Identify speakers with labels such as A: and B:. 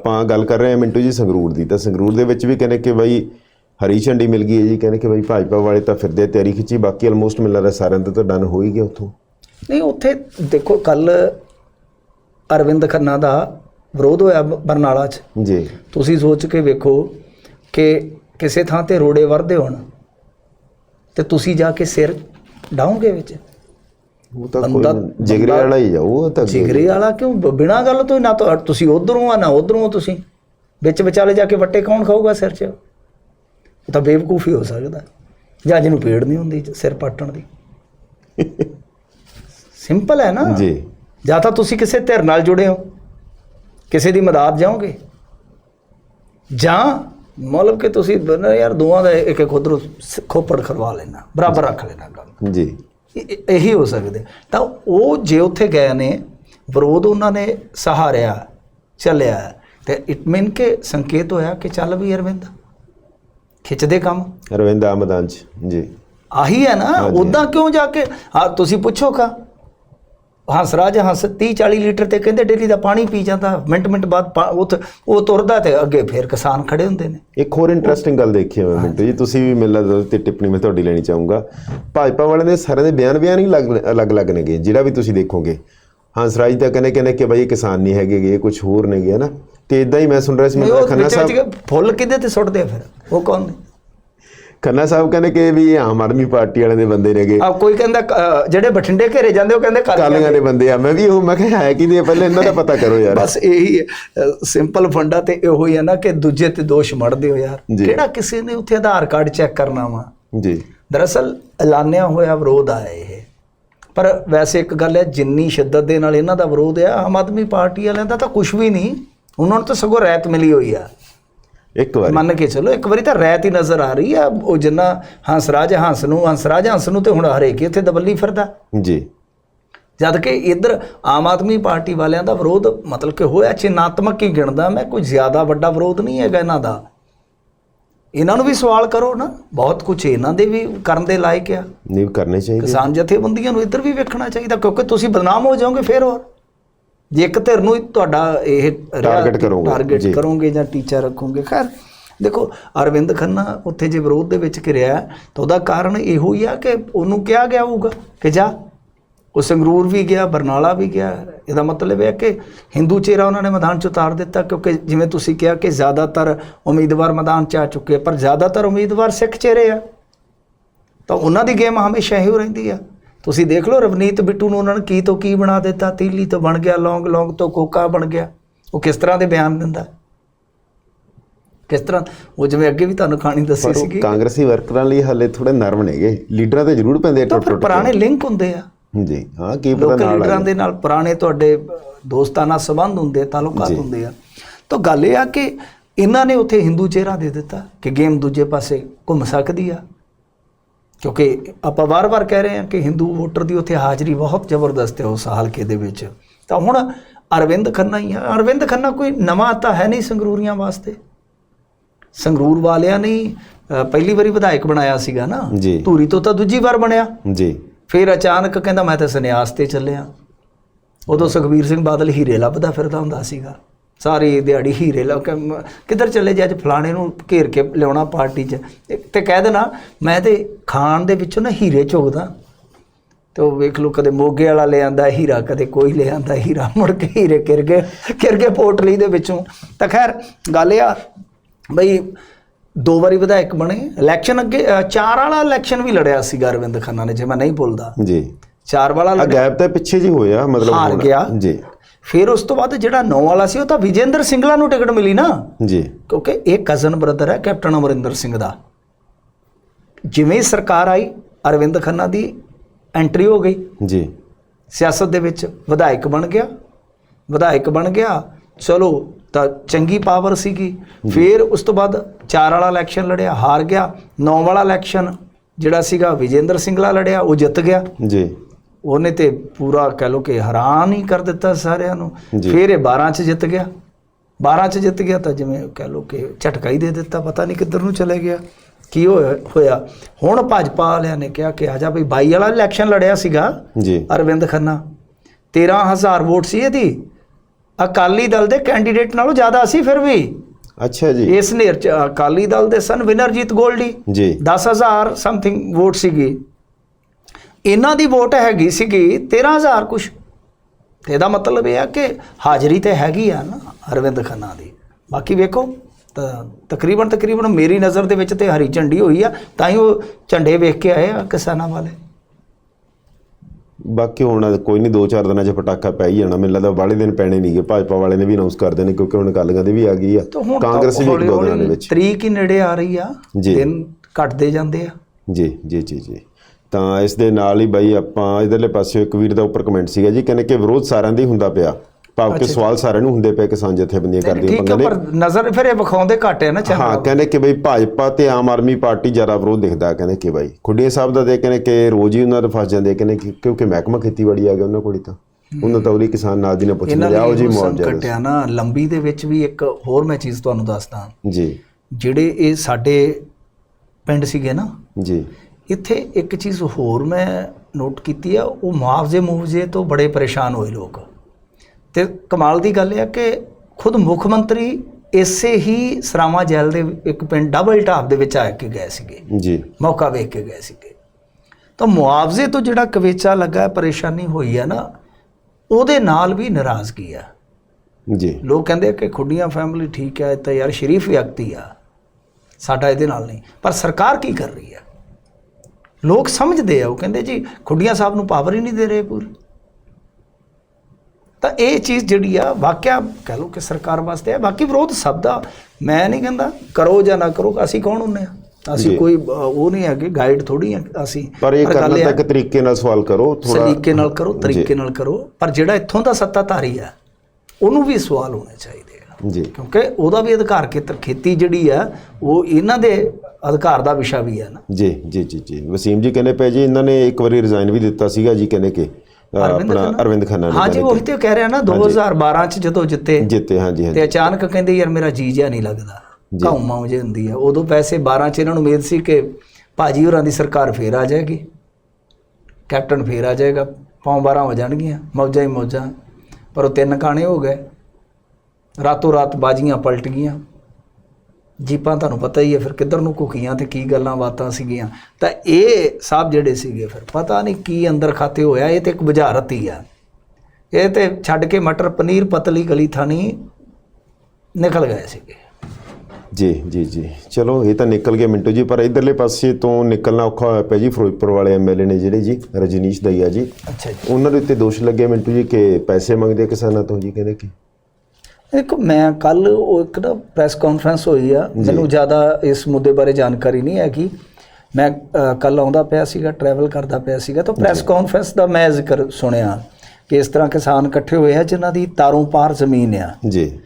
A: ਆਪਾਂ ਗੱਲ ਕਰ ਰਹੇ ਹਾਂ ਮਿੰਟੂ ਜੀ ਸੰਗਰੂਰ ਦੀ। ਤਾਂ ਸੰਗਰੂਰ ਦੇ ਵਿੱਚ ਵੀ ਕਹਿੰਦੇ ਕਿ ਬਈ ਹਰੀ ਝੰਡੀ ਮਿਲ ਗਈ ਹੈ ਜੀ। ਕਹਿੰਦੇ ਕਿ ਬਈ ਭਾਜਪਾ ਵਾਲੇ ਤਾਂ ਫਿਰਦੇ ਤਿਆਰੀ ਖਿੱਚੀ ਬਾਕੀ ਆਲਮੋਸਟ ਮਿਲ ਰਿਹਾ ਸਾਰਿਆਂ ਦਾ ਤਾਂ ਡਨ ਹੋ ਹੀ ਗਿਆ ਉੱਥੋਂ।
B: ਨਹੀਂ ਉੱਥੇ ਦੇਖੋ ਕੱਲ ਅਰਵਿੰਦ ਖੰਨਾ ਦਾ ਵਿਰੋਧ ਹੋਇਆ ਬਰਨਾਲਾ 'ਚ।
A: ਜੀ।
B: ਤੁਸੀਂ ਸੋਚ ਕੇ ਵੇਖੋ ਕਿ ਕਿਸੇ ਥਾਂ ਤੇ ਰੋੜੇ ਵਰਦੇ ਹੋਣ ਤੇ ਤੁਸੀਂ ਜਾ ਕੇ ਸਿਰ ਡਾਉਂਗੇ ਵਿੱਚ।
A: ਉਹ ਤਾਂ
B: ਬੰਦਾ-
A: ਕੋਈ ਜਿਗਰੇ ਵਾਲਾ ਹੀ ਆ ਉਹ ਤਾਂ
B: ਜਿਗਰੇ ਵਾਲਾ ਕਿਉਂ? ਬਿਨਾਂ ਗੱਲ ਤੋਂ ਨਾ ਤਾਂ ਤੁਸੀਂ ਉਧਰੋਂ ਆ ਨਾ ਉਧਰੋਂ ਤੁਸੀਂ। ਵਿੱਚ ਵਿਚਾਲੇ ਜਾ ਕੇ ਵੱਟੇ ਕੌਣ ਖਾਊਗਾ ਸਿਰ 'ਚ? ਉਹ ਤਾਂ ਬੇਵਕੂਫੀ ਹੋ ਸਕਦਾ। ਜਾਂ ਜਿਹਨੂੰ ਪੀੜ ਨਹੀਂ ਹੁੰਦੀ ਸਿਰ ਪੱਟਣ ਦੀ। ਸਿੰਪਲ ਹੈ ਨਾ।
A: ਜੀ।
B: ਜਾਂ ਤਾਂ ਤੁਸੀਂ ਕਿਸੇ ਧਿਰ ਨਾਲ ਜੁੜੇ ਹੋ। ਕਿਸੇ ਦੀ ਮਦਦ ਜਾਓਗੇ। ਜਾਂ ਮਤਲਬ ਕਿ ਤੁਸੀਂ ਯਾਰ ਦੋਵਾਂ ਦਾ ਇੱਕ ਇੱਕ ਉਧਰੋਂ ਖੋਪੜ ਖਰਵਾ ਲੈਣਾ। ਬਰਾਬਰ ਰੱਖ ਲੈਣਾ ਗੱਲ।
A: ਜੀ।
B: ਇਹ- ਹੋ ਸਕਦੇ ਤਾਂ ਉਹ ਜੇ ਉੱਥੇ ਗਏ ਨੇ ਵਿਰੋਧ ਉਹਨਾਂ ਨੇ ਸਹਾਰਿਆ ਚੱਲਿਆ। ਤੇ ਇਟ ਮੀਨ ਕਿ ਸੰਕੇਤ ਹੋਇਆ ਕਿ ਚੱਲ ਵੀ ਅਰਵਿੰਦ ਖਿੱਚਦੇ ਕੰਮ?
A: ਅਰਵਿੰਦ ਆ ਮੈਦਾਨ ਚ ਜੀ।
B: ਆਹੀ ਹੈ ਨਾ। ਉਦਾਂ ਕਿਉਂ ਜਾ ਕੇ? ਤੁਸੀਂ ਪੁੱਛੋ ਕਾ। ਹੰਸਰਾਜ ਹੰਸ 30 40 ਲੀਟਰ ਤੇ ਕਹਿੰਦੇ ਡੇਲੀ ਦਾ ਪਾਣੀ ਪੀ ਜਾਂਦਾ। ਮਿੰਟ ਮਿੰਟ ਬਾਅਦ ਉਹ ਉਹ ਤੁਰਦਾ ਤੇ ਅੱਗੇ ਫੇਰ ਕਿਸਾਨ ਖੜੇ ਹੁੰਦੇ ਨੇ।
A: ਇੱਕ ਹੋਰ ਇੰਟਰਸਟਿੰਗ ਗੱਲ ਦੇਖੀ ਮੈਂ ਮਿੰਟੂ ਜੀ। ਤੁਸੀਂ ਵੀ ਉਹਦੇ ਤੇ ਟਿੱਪਣੀ ਮੈਂ ਤੁਹਾਡੀ ਲੈਣੀ ਚਾਹੂੰਗਾ। ਭਾਜਪਾ ਵਾਲਿਆਂ ਦੇ ਸਾਰਿਆਂ ਦੇ ਬਿਆਨ ਬਿਆਨ ਹੀ ਅਲੱਗ ਅਲੱਗ ਅਲੱਗ ਨੇਗੇ ਜਿਹੜਾ ਵੀ ਤੁਸੀਂ ਦੇਖੋਗੇ। ਹੰਸਰਾਜ ਤਾਂ ਕਹਿੰਦੇ ਕਹਿੰਦੇ ਕਿ ਬਈ ਇਹ ਕਿਸਾਨ ਨਹੀਂ ਹੈਗੇ ਇਹ ਕੁਝ ਹੋਰ ਨੇਗੇ ਹਨਾ। ਤੇ ਇਦਾਂ ਹੀ ਮੈਂ ਸੁਣ ਰਿਹਾ ਸੀ
B: ਨਹੀਂ,
A: ਮੈਂ
B: ਉਹ
A: ਖੰਨਾ ਸਾਹਿਬ
B: ਫੁੱਲ ਕਿਹਦੇ ਤੇ ਸੁੱਟਦੇ ਆ ਫਿਰ? ਉਹ ਕੌਣ ਨੇ?
A: ਖੰਨਾ ਸਾਹਿਬ ਕਹਿੰਦੇ ਕਿ ਵੀ ਇਹ ਆਮ ਆਦਮੀ ਪਾਰਟੀ ਵਾਲਿਆਂ ਦੇ ਬੰਦੇ ਨੇਗੇ।
B: ਆ ਕੋਈ ਕਹਿੰਦਾ ਅ, ਜਿਹੜੇ ਬਠਿੰਡੇ ਘੇਰੇ ਜਾਂਦੇ ਉਹ ਕਹਿੰਦੇ ਕਾਲੀਆਂ
A: ਕਾਲੀਆਂ ਦੇ ਬੰਦੇ ਆ। ਮੈਂ ਵੀ ਉਹ ਮੈਂ ਕਿਹਾ ਹੈ ਕੀ ਦੇ ਪਹਿਲੇ ਇਹਨਾਂ ਦਾ ਪਤਾ ਕਰੋ ਯਾਰ।
B: ਬਸ ਇਹੀ ਸਿੰਪਲ ਫੰਡਾ ਤੇ ਇਹੋ ਹੀ ਹੈ ਨਾ ਕਿ ਦੂਜੇ ਤੇ ਦੋਸ਼ ਮੜਦੇ ਹੋ ਯਾਰ।
A: ਜੀ।
B: ਕਿਹੜਾ ਕਿਸੇ ਨੇ ਉੱਥੇ ਆਧਾਰ ਕਾਰਡ ਚੈੱਕ ਕਰਨਾ ਵਾ?
A: ਜੀ।
B: ਦਰਅਸਲ ਐਲਾਨਿਆ ਹੋਇਆ ਵਿਰੋਧ ਆ ਇਹ। ਪਰ ਵੈਸੇ ਇੱਕ ਗੱਲ ਹੈ ਜਿੰਨੀ ਸ਼ਿੱਦਤ ਦੇ ਨਾਲ ਇਹਨਾਂ ਦਾ ਵਿਰੋਧ ਆ ਆਮ ਆਦਮੀ ਪਾਰਟੀ ਵਾਲਿਆਂ ਦਾ ਤਾਂ ਕੁਝ ਵੀ ਨਹੀਂ। ਉਹਨਾਂ ਨੂੰ ਤਾਂ ਸਗੋਂ ਰਹਿਤ ਮਿਲੀ ਹੋਈ ਆ।
A: ਇੱਕ ਵਾਰ।
B: ਮੰਨ ਕੇ ਚਲੋ ਇੱਕ ਵਾਰੀ ਤਾਂ ਰਹਿਤ ਹੀ ਨਜ਼ਰ ਆ ਰਹੀ ਆ ਉਹ ਜਿੰਨਾ ਹੰਸਰਾਜ ਹੰਸ ਨੂੰ ਹੰਸਰਾਜ ਹੰਸ ਨੂੰ ਤੇ ਹੁਣ ਹਰੇਕ ਇੱਥੇ ਦਬੱਲੀ ਫਿਰਦਾ।
A: ਜੀ।
B: ਜਦ ਕਿ ਇੱਧਰ ਆਮ ਆਦਮੀ ਪਾਰਟੀ ਵਾਲਿਆਂ ਦਾ ਵਿਰੋਧ ਮਤਲਬ ਕਿ ਹੋਇਆ ਚਿੰਨਾਤਮਕ ਹੀ ਗਿਣਦਾ ਮੈਂ ਕੋਈ ਜ਼ਿਆਦਾ ਵੱਡਾ ਵਿਰੋਧ ਨਹੀਂ ਹੈਗਾ ਇਹਨਾਂ ਦਾ। ਇਹਨਾਂ ਨੂੰ ਵੀ ਸਵਾਲ ਕਰੋ ਨਾ ਬਹੁਤ ਕੁਝ ਇਹਨਾਂ ਦੇ ਵੀ ਕਰਨ ਦੇ ਲਾਇਕ ਆ।
A: ਨਹੀਂ ਕਰਨੇ ਚਾਹੀਦੇ।
B: ਕਿਸਾਨ ਜਥੇਬੰਦੀਆਂ ਨੂੰ ਇੱਧਰ ਵੀ ਵੇਖਣਾ ਚਾਹੀਦਾ ਕਿਉਂਕਿ ਤੁਸੀਂ ਬਦਨਾਮ ਹੋ ਜਾਓਗੇ ਫਿਰ ਹੋਰ। ਜੇ ਇੱਕ ਧਿਰ ਨੂੰ ਹੀ ਤੁਹਾਡਾ ਇਹ
A: Target ਕਰੋਗੇ,
B: ਟਾਰਗੇਟ। ਕਰੋਗੇ ਜਾਂ ਟੀਚਰ ਰੱਖੋਗੇ ਖੈਰ ਦੇਖੋ ਅਰਵਿੰਦ ਖੰਨਾ ਉੱਥੇ ਜੇ ਵਿਰੋਧ ਦੇ ਵਿੱਚ ਘਿਰਿਆ ਹੈ, ਤਾਂ ਉਹਦਾ ਕਾਰਨ ਇਹੋ ਹੀ ਆ ਕਿ ਉਹਨੂੰ ਕਿਹਾ ਗਿਆ ਹੋਊਗਾ ਕਿ ਜਾ ਉਹ ਸੰਗਰੂਰ ਵੀ ਗਿਆ ਬਰਨਾਲਾ ਵੀ ਗਿਆ। ਇਹਦਾ ਮਤਲਬ ਇਹ ਹੈ ਕਿ ਹਿੰਦੂ ਚਿਹਰਾ ਉਹਨਾਂ ਨੇ ਮੈਦਾਨ 'ਚ ਉਤਾਰ ਦਿੱਤਾ ਕਿਉਂਕਿ ਜਿਵੇਂ ਤੁਸੀਂ ਕਿਹਾ ਕਿ ਜ਼ਿਆਦਾਤਰ ਉਮੀਦਵਾਰ ਮੈਦਾਨ 'ਚ ਆ ਚੁੱਕੇ ਪਰ ਜ਼ਿਆਦਾਤਰ ਉਮੀਦਵਾਰ ਸਿੱਖ ਚਿਹਰੇ ਆ। ਤਾਂ ਉਹਨਾਂ ਦੀ ਗੇਮ ਹਮੇਸ਼ਾ ਇਹੋ ਰਹਿੰਦੀ ਆ। ਤੁਸੀਂ ਦੇਖ ਲਓ ਰਵਨੀਤ ਬਿੱਟੂ ਨੂੰ ਉਹਨਾਂ ਨੇ ਕੀ ਤੋਂ ਕੀ ਬਣਾ ਦਿੱਤਾ? ਤੀਲੀ ਤੋਂ ਬਣ ਗਿਆ ਲੌਂਗ ਲੌਂਗ ਤੋਂ ਕੋਕਾ ਬਣ ਗਿਆ। ਉਹ ਕਿਸ ਤਰ੍ਹਾਂ ਦੇ ਬਿਆਨ ਦਿੰਦਾ? ਕਿਸ ਤਰ੍ਹਾਂ? ਉਹ ਜਿਵੇਂ ਅੱਗੇ ਵੀ ਤੁਹਾਨੂੰ ਕਹਾਣੀ ਦੱਸੀ ਸੀਗੀ।
A: ਕਾਂਗਰਸੀ ਵਰਕਰਾਂ ਲਈ ਹਲੇ ਥੋੜੇ ਨਰਮ ਨੇਗੇ। ਲੀਡਰਾਂ ਤੇ ਜ਼ਰੂਰ ਪੈਂਦੇ ਟੁੱਟ ਟੁੱਟ।
B: ਪੁਰਾਣੇ ਲਿੰਕ ਹੁੰਦੇ ਆ।
A: ਜੀ ਹਾਂ ਕੀ ਪਤਾ ਨਾਲ
B: ਲੀਡਰਾਂ ਦੇ ਨਾਲ ਪੁਰਾਣੇ ਤੁਹਾਡੇ ਦੋਸਤਾਨਾ ਸੰਬੰਧ ਹੁੰਦੇ ਤਾਲੁਕਾਤ। ਹੁੰਦੇ ਆ। ਤਾਂ ਗੱਲ ਇਹ ਆ ਕਿ ਇਹਨਾਂ ਨੇ ਉੱਥੇ ਹਿੰਦੂ ਚਿਹਰਾ ਦੇ ਦਿੱਤਾ ਕਿ ਗੇਮ ਦੂਜੇ ਪਾਸੇ ਘੁੰਮ ਸਕਦੀ ਆ। ਕਿਉਂਕਿ ਆਪਾਂ ਵਾਰ-ਵਾਰ ਕਹਿ ਰਹੇ ਹਾਂ ਕਿ ਹਿੰਦੂ ਵੋਟਰ ਦੀ ਉੱਥੇ ਹਾਜ਼ਰੀ ਬਹੁਤ ਜ਼ਬਰਦਸਤ ਹੈ ਉਸ ਹਲਕੇ ਦੇ ਵਿੱਚ। ਤਾਂ ਹੁਣ ਅਰਵਿੰਦ ਖੰਨਾ ਹੀ ਆ। ਅਰਵਿੰਦ ਖੰਨਾ ਕੋਈ ਨਵਾਂ ਤਾਂ ਹੈ ਨਹੀਂ ਸੰਗਰੂਰੀਆਂ ਵਾਸਤੇ। ਸੰਗਰੂਰ ਵਾਲਿਆਂ ਨੇ ਹੀ, ਪਹਿਲੀ ਵਾਰੀ ਵਿਧਾਇਕ ਬਣਾਇਆ ਸੀਗਾ ਨਾ। ਧੂਰੀ ਤੋਂ ਤਾਂ ਦੂਜੀ ਵਾਰ ਬਣਿਆ।
A: ਜੀ।
B: ਫਿਰ ਅਚਾਨਕ ਕਹਿੰਦਾ ਮੈਂ ਤਾਂ ਸੰਨਿਆਸ ਤੇ ਚੱਲਿਆ। ਉਦੋਂ ਸੁਖਬੀਰ ਸਿੰਘ ਬਾਦਲ ਹੀਰੇ ਲੱਭਦਾ ਫਿਰਦਾ ਹੁੰਦਾ ਸੀਗਾ। ਸਾਰੀ ਦਿਹਾੜੀ ਹੀਰੇ ਲੱਭ ਕੇ ਕਿੱਧਰ ਚਲੇ ਜੇ ਅੱਜ ਫਲਾਣੇ ਨੂੰ ਘੇਰ ਕੇ ਲਿਆਉਣਾ ਪਾਰਟੀ 'ਚ। ਤੇ- ਕਹਿ ਦੇਣਾ, ਮੈਂ ਤੇ ਖਾਣ ਦੇ ਵਿੱਚੋਂ ਨਾ ਹੀਰੇ ਚੁਗਦਾ। ਤੇ ਉਹ ਵੇਖ ਲਓ ਕਦੇ ਮੋਗੇ ਵਾਲਾ ਲੈ ਆਂਦਾ, ਹੀਰਾ ਕਦੇ ਕੋਈ ਲੈ ਆਂਦਾ, ਹੀਰਾ ਮੁੜ ਕੇ ਹੀਰੇ ਕਿਰ ਗਏ ਕਿਰ ਗਏ ਪੋਟਲੀ ਦੇ ਵਿੱਚੋਂ। ਤਾਂ ਖੈਰ, ਗੱਲ ਇਹ ਆ ਬਈ ਦੋ ਵਾਰੀ ਵਿਧਾਇਕ ਬਣੇ। ਇਲੈਕਸ਼ਨ ਅੱਗੇ ਚਾਰ ਵਾਲਾ ਇਲੈਕਸ਼ਨ ਵੀ ਲੜਿਆ ਸੀਗਾ ਅਰਵਿੰਦ ਖੰਨਾ ਨੇ, ਜੇ ਮੈਂ ਨਹੀਂ ਭੁੱਲਦਾ।
A: ਜੀ।
B: ਚਾਰ ਵਾਲਾ
A: ਆ ਗੈਪ ਤਾਂ ਪਿੱਛੇ ਜੀ ਹੋਇਆ ਮਤਲਬ
B: ਹਾਰ
A: ਹੁਣ।
B: ਗਿਆ।
A: ਜੀ।
B: ਫਿਰ ਉਸ ਤੋਂ ਬਾਅਦ ਜਿਹੜਾ ਨੌ ਵਾਲਾ ਸੀ ਉਹ ਤਾਂ ਵਿਜੇਂਦਰ ਸਿੰਗਲਾ ਨੂੰ ਟਿਕਟ ਮਿਲੀ ਨਾ।
A: ਜੀ।
B: ਕਿਉਂਕਿ ਇਹ ਕਜ਼ਨ ਬ੍ਰਦਰ ਹੈ ਕੈਪਟਨ ਅਮਰਿੰਦਰ ਸਿੰਘ ਦਾ। ਜਿਵੇਂ ਹੀ ਸਰਕਾਰ ਆਈ ਅਰਵਿੰਦ ਖੰਨਾ ਦੀ ਐਂਟਰੀ ਹੋ ਗਈ।
A: ਜੀ।
B: ਸਿਆਸਤ ਦੇ ਵਿੱਚ ਵਿਧਾਇਕ ਬਣ ਗਿਆ। ਵਿਧਾਇਕ ਬਣ ਗਿਆ। ਚਲੋ ਤਾਂ ਚੰਗੀ ਪਾਵਰ ਸੀਗੀ। ਫਿਰ ਉਸ ਤੋਂ ਬਾਅਦ ਚਾਰ ਵਾਲਾ ਇਲੈਕਸ਼ਨ ਲੜਿਆ ਹਾਰ ਗਿਆ। ਨੌ ਵਾਲਾ ਇਲੈਕਸ਼ਨ ਜਿਹੜਾ ਸੀਗਾ ਵਿਜੇਂਦਰ ਸਿੰਗਲਾ ਲੜਿਆ ਉਹ ਜਿੱਤ ਗਿਆ।
A: ਜੀ।
B: ਉਹਨੇ ਤੇ ਪੂਰਾ ਕਹਿ ਲੋ ਕਿ ਹੈਰਾਨ ਹੀ ਕਰ ਦਿੱਤਾ ਸਾਰਿਆਂ ਨੂੰ। ਫਿਰ ਇਹ 12 ਚ ਜਿੱਤ ਗਿਆ। 12 ਚ ਜਿੱਤ ਗਿਆ ਤਾਂ ਜਿਵੇਂ ਕਹਿ ਲੋ ਕਿ ਝਟਕਾ ਹੀ ਦੇ ਦਿੱਤਾ ਪਤਾ ਨਹੀਂ ਕਿੱਧਰ ਨੂੰ ਚਲੇ ਗਿਆ। ਕੀ ਹੋਇਆ ਹੋਇਆ? ਹੁਣ ਭਾਜਪਾ ਵਾਲਿਆਂ ਨੇ ਕਿਹਾ ਕਿ ਆਜਾ ਭਈ 22 ਵਾਲਾ ਇਲੈਕਸ਼ਨ ਲੜਿਆ ਸੀਗਾ
A: ਜੀ।
B: ਅਰਵਿੰਦ ਖੰਨਾ। 13000 ਵੋਟ ਸੀ ਇਹਦੀ। ਅਕਾਲੀ ਦਲ ਦੇ ਕੈਂਡੀਡੇਟ ਨਾਲੋਂ ਜ਼ਿਆਦਾ ਸੀ ਫਿਰ ਵੀ।
A: ਅੱਛਾ ਜੀ।
B: ਇਸ ਨੇਰ ਚ ਅਕਾਲੀ ਦਲ ਦੇ ਸਨ ਵਿਨਰਜੀਤ ਗੋਲਡੀ।
A: ਜੀ।
B: 10000 ਸਮਥਿੰਗ ਵੋਟ ਸੀਗੀ। ਇਹਨਾਂ ਦੀ ਵੋਟ ਹੈਗੀ ਸੀਗੀ 13000 ਕੁਛ। ਤੇ ਇਹਦਾ ਮਤਲਬ ਇਹ ਆ ਕਿ ਹਾਜ਼ਰੀ ਤੇ ਹੈਗੀ ਆ ਨਾ ਅਰਵਿੰਦ ਖੰਨਾ ਦੀ। ਬਾਕੀ ਵੇਖੋ ਤਾਂ ਤਕਰੀਬਨ ਤਕਰੀਬਨ ਮੇਰੀ ਨਜ਼ਰ ਦੇ ਵਿੱਚ ਤੇ ਹਰੀ ਝੰਡੀ ਹੋਈ ਆ ਤਾਂ ਹੀ ਉਹ ਝੰਡੇ ਵੇਖ ਕੇ ਆਏ ਆ ਕਿਸਾਨਾਂ ਵਾਲੇ।
A: ਬਾਕੀ ਹੁਣ ਕੋਈ ਨਹੀਂ 2-4 ਦਿਨਾਂ 'ਚ ਪਟਾਕਾ ਪੈ ਹੀ ਜਾਣਾ। ਮੈਨੂੰ ਲੱਗਦਾ ਵਾਲੇ ਦਿਨ ਪੈਣੇ ਨਹੀਂਗੇ ਭਾਜਪਾ ਵਾਲੇ ਨੇ ਵੀ ਅਨਾਉਂਸ ਕਰ ਦੇਣੇ ਕਿਉਂਕਿ ਹੁਣ ਅਕਾਲੀਆਂ ਦੇ ਵੀ ਆ ਗਈ ਆ। ਕਾਂਗਰਸ ਵੀ ਇੱਕ ਦੋ ਦਿਨਾਂ ਦੇ ਵਿੱਚ।
B: ਤਰੀਕ ਹੀ ਨੇੜੇ ਆ ਰਹੀ ਆ। ਦਿਨ ਘਟਦੇ ਜਾਂਦੇ ਆ।
A: ਜੀ ਜੀ ਜੀ ਜੀ। ਤਾਂ ਇਸ ਦੇ ਨਾਲ ਹੀ ਬਾਈ ਆਪਾਂ ਇਧਰਲੇ ਪਾਸੇ ਇੱਕ ਵੀਰ ਦਾ ਉੱਪਰ ਕਮੈਂਟ ਸੀਗਾ ਜੀ ਕਹਿੰਦੇ ਕਿ ਵਿਰੋਧ ਸਾਰਿਆਂ ਦਾ ਹੁੰਦਾ ਪਿਆ। ਭਾਵ ਕਿ ਸਵਾਲ ਸਾਰਿਆਂ ਨੂੰ ਹੁੰਦੇ ਪਏ ਕਿਸਾਨ ਜਥੇਬੰਦੀਆਂ ਕਰਦੀਆਂ ਪੰਗਾਂ
B: ਪਰ ਨਜ਼ਰ ਫਿਰ ਇਹ ਵਿਖਾਉਂਦੇ ਘੱਟ ਹੈ ਨਾ ਚੈਨਲ
A: ਹਾਂ ਕਹਿੰਦੇ ਕਿ ਬਈ ਭਾਜਪਾ ਤੇ ਆਮ ਆਦਮੀ ਪਾਰਟੀ ਜ਼ਿਆਦਾ ਵਿਰੋਧ ਦਿਖਦਾ ਕਹਿੰਦੇ ਕਿ ਬਾਈ ਖੁੱਡੀਆਂ ਸਾਹਿਬ ਦਾ ਤੇ ਕਹਿੰਦੇ ਕਿ ਰੋਜ਼ ਹੀ ਉਹਨਾਂ ਦੇ ਫਸ ਜਾਂਦੇ ਕਹਿੰਦੇ ਕਿ ਕਿਉਂਕਿ ਮਹਿਕਮਾ ਖੇਤੀਬਾੜੀ ਆ ਗਿਆ ਉਹਨਾਂ ਕੋਲ ਹੀ ਤਾਂ। ਉਹਨਾਂ ਤਾਂ ਉਹਦੀ ਕਿਸਾਨ ਨਾਲ ਦੀ ਨਾ ਪੁੱਛਦੇ
B: ਇਹਨਾਂ
A: ਜਾਓ ਜੀ ਮੁਆਵਜ਼ਾ
B: ਸੰਕਟ ਆ ਨਾ ਲੰਬੀ ਦੇ ਵਿੱਚ ਵੀ ਇੱਕ ਹੋਰ ਮੈਂ ਚੀਜ਼ ਤੁਹਾਨੂੰ ਦੱਸਦਾ।
A: ਜੀ।
B: ਜਿਹੜੇ ਇਹ ਸਾਡੇ ਪਿੰਡ ਸੀਗੇ ਨਾ
A: ਜੀ।
B: ਇੱਥੇ ਇੱਕ ਚੀਜ਼ ਹੋਰ ਮੈਂ ਨੋਟ ਕੀਤੀ ਆ ਉਹ ਮੁਆਵਜ਼ੇ ਮੁਆਵਜ਼ੇ ਤੋਂ ਬੜੇ ਪਰੇਸ਼ਾਨ ਹੋਏ ਲੋਕ। ਤੇ ਕਮਾਲ ਦੀ ਗੱਲ ਇਹ ਆ ਕਿ ਖੁਦ ਮੁੱਖ ਮੰਤਰੀ ਇਸੇ ਹੀ ਸਰਾਮਾ ਜੈਲ ਦੇ ਇੱਕ ਪਿੰਡ ਡਬਲ ਟਾਪ ਦੇ ਵਿੱਚ ਆ ਕੇ ਗਏ ਸੀਗੇ।
A: ਜੀ।
B: ਮੌਕਾ ਵੇਖ ਕੇ ਗਏ ਸੀਗੇ। ਤਾਂ ਮੁਆਵਜ਼ੇ ਤੋਂ ਜਿਹੜਾ ਕਵੇਚਾ ਲੱਗਾ ਪਰੇਸ਼ਾਨੀ ਹੋਈ ਆ ਨਾ ਉਹਦੇ ਨਾਲ ਵੀ ਨਾਰਾਜ਼ਗੀ ਆ।
A: ਜੀ।
B: ਲੋਕ ਕਹਿੰਦੇ ਆ ਕਿ ਖੁੱਡੀਆਂ ਫੈਮਿਲੀ ਠੀਕ ਹੈ ਇਹ ਤਾਂ ਯਾਰ ਸ਼ਰੀਫ ਵਿਅਕਤੀ ਆ। ਸਾਡਾ ਇਹਦੇ ਨਾਲ ਨਹੀਂ। ਪਰ ਸਰਕਾਰ ਕੀ ਕਰ ਰਹੀ ਆ? ਲੋਕ ਸਮਝਦੇ ਆ ਉਹ ਕਹਿੰਦੇ ਜੀ ਖੁੱਡੀਆਂ ਸਾਹਿਬ ਨੂੰ ਪਾਵਰ ਹੀ ਨਹੀਂ ਦੇ ਰਹੇ ਪੂਰੀ। ਤਾਂ ਇਹ ਚੀਜ਼ ਜਿਹੜੀ ਆ ਵਾਕਿਆ ਕਹ ਲਓ ਕਿ ਸਰਕਾਰ ਵਾਸਤੇ ਹੈ ਬਾਕੀ ਵਿਰੋਧ ਸਭ ਦਾ। ਮੈਂ ਨਹੀਂ ਕਹਿੰਦਾ ਕਰੋ ਜਾਂ ਨਾ ਕਰੋ ਅਸੀਂ ਕੌਣ ਹੁੰਨੇ ਆ? ਅਸੀਂ। ਕੋਈ ਉਹ ਨਹੀਂ ਹੈਗੇ ਗਾਈਡ ਥੋੜੀ ਆ ਅਸੀਂ।
A: ਪਰ ਇਹ ਕਰਨਾ
B: ਆ,
A: ਇੱਕ ਤਰੀਕੇ ਨਾਲ ਸਵਾਲ ਕਰੋ ਥੋੜਾ
B: ਸਲੀਕੇ ਨਾਲ ਕਰੋ ਤਰੀਕੇ ਨਾਲ ਕਰੋ ਪਰ ਜਿਹੜਾ ਇੱਥੋਂ ਦਾ ਸੱਤਾਧਾਰੀ ਆ ਉਹਨੂੰ ਵੀ ਸਵਾਲ ਹੋਣੇ ਚਾਹੀਦੇ ਆ।
A: ਜੀ।
B: ਕਿਉਂਕਿ ਉਹਦਾ ਵੀ ਅਧਿਕਾਰ ਖੇਤਰ ਖੇਤੀ ਜਿਹੜੀ ਆ ਉਹ ਇਹਨਾਂ ਦੇ ਅਧਿਕਾਰ ਦਾ ਵਿਸ਼ਾ ਵੀ ਹੈ ਨਾ।
A: ਜੀ ਜੀ ਜੀ ਜੀ। ਵਸੀਮ ਜੀ ਕਹਿੰਦੇ ਪਏ ਜੀ ਇਹਨਾਂ ਨੇ ਇੱਕ ਵਾਰੀ ਰਿਜ਼ਾਈਨ ਵੀ ਦਿੱਤਾ ਸੀਗਾ ਜੀ ਕਹਿੰਦੇ ਕਿ ਆਪਣਾ? ਅਰਵਿੰਦ ਖੰਨਾ ਨੇ
B: ਹਾਂਜੀ ਉਹੀ ਤੇ ਕਹਿ ਰਿਹਾ ਨਾ 2012 ਚ ਜਦੋਂ ਜਿੱਤੇ।
A: ਜਿੱਤੇ ਹਾਂਜੀ
B: ਤੇ
A: ਹਾਂਜੀ
B: ਅਚਾਨਕ ਕਹਿੰਦੇ ਯਾਰ ਮੇਰਾ ਜੀ ਜਿਹਾ ਨਹੀਂ ਲੱਗਦਾ।
A: ਜੀ।
B: ਘਾਉ ਮਾਉ ਜੇ ਹੁੰਦੀ ਆ। ਉਦੋਂ ਪੈਸੇ 12 ਚ ਇਹਨਾਂ ਨੂੰ ਉਮੀਦ ਸੀ ਕਿ ਭਾਜੀ ਹੋਰਾਂ ਦੀ ਸਰਕਾਰ ਫੇਰ ਆ ਜਾਏਗੀ। ਕੈਪਟਨ ਫੇਰ ਆ ਜਾਏਗਾ। ਪੌਂ 12 ਹੋ ਜਾਣਗੀਆਂ। ਮੌਜਾਂ ਹੀ ਮੌਜਾਂ। ਪਰ ਉਹ ਤਿੰਨ ਕਾਣੇ ਹੋ ਗਏ। ਰਾਤੋਂ ਰਾਤ ਬਾਜੀਆਂ ਪਲਟ ਗਈਆਂ। ਜੀਪਾਂ ਤੁਹਾਨੂੰ ਪਤਾ ਹੀ ਹੈ ਫਿਰ ਕਿੱਧਰ ਨੂੰ ਘੁਕੀਆਂ ਤੇ ਕੀ ਗੱਲਾਂ ਬਾਤਾਂ ਸੀਗੀਆਂ। ਤਾਂ ਇਹ ਸਾਹਿਬ ਜਿਹੜੇ ਸੀਗੇ ਫਿਰ ਪਤਾ ਨਹੀਂ ਕੀ ਅੰਦਰ ਖਾਤੇ ਹੋਇਆ ਇਹ ਤੇ ਇੱਕ ਬੁਝਾਰਤ ਹੀ ਆ। ਇਹ ਤੇ ਛੱਡ ਕੇ ਮਟਰ ਪਨੀਰ ਪਤਲੀ ਗਲੀ ਥਾਣੀ ਨਿਕਲ ਗਏ ਸੀਗੇ।
A: ਜੀ ਜੀ ਜੀ। ਚਲੋ ਇਹ ਤਾਂ ਨਿਕਲ ਗਏ ਮਿੰਟੂ ਜੀ ਪਰ ਇਧਰਲੇ ਪਾਸੇ ਤੋਂ ਨਿਕਲਣਾ ਔਖਾ ਹੋਇਆ ਪਿਆ ਜੀ ਫਿਰੋਜ਼ਪੁਰ ਵਾਲੇ ਐਮਐਲਏ ਨੇ ਜਿਹੜੇ ਜੀ ਰਜਨੀਸ਼ ਦਈਆ ਜੀ।
B: ਅੱਛਾ ਜੀ।
A: ਉਹਨਾਂ ਦੇ ਉੱਤੇ ਦੋਸ਼ ਲੱਗੇ ਮਿੰਟੂ ਜੀ ਕਿ ਪੈਸੇ ਮੰਗਦੇ ਕਿਸਾਨਾਂ ਤੋਂ ਜੀ ਕਹਿੰਦੇ ਕਿ
B: ਇੱਕ ਮੈਂ ਕੱਲ ਉਹ ਇੱਕ ਨਾ ਪ੍ਰੈਸ ਕਾਨਫਰੰਸ ਹੋਈ ਆ। ਮੈਨੂੰ ਜ਼ਿਆਦਾ ਇਸ ਮੁੱਦੇ ਬਾਰੇ ਜਾਣਕਾਰੀ ਨਹੀਂ ਹੈਗੀ। ਮੈਂ ਕੱਲ ਆਉਂਦਾ ਪਿਆ ਸੀਗਾ ਟਰੈਵਲ ਕਰਦਾ ਪਿਆ ਸੀਗਾ। ਤਾਂ ਪ੍ਰੈਸ ਕਾਨਫਰੰਸ ਦਾ ਮੈਂ ਜ਼ਿਕਰ ਸੁਣਿਆ ਕਿ ਇਸ ਤਰ੍ਹਾਂ ਕਿਸਾਨ ਇਕੱਠੇ ਹੋਏ ਆ ਜਿਨ੍ਹਾਂ ਦੀ ਤਾਰੋਂ ਪਾਰ ਜ਼ਮੀਨ ਆ।
A: ਜੀ।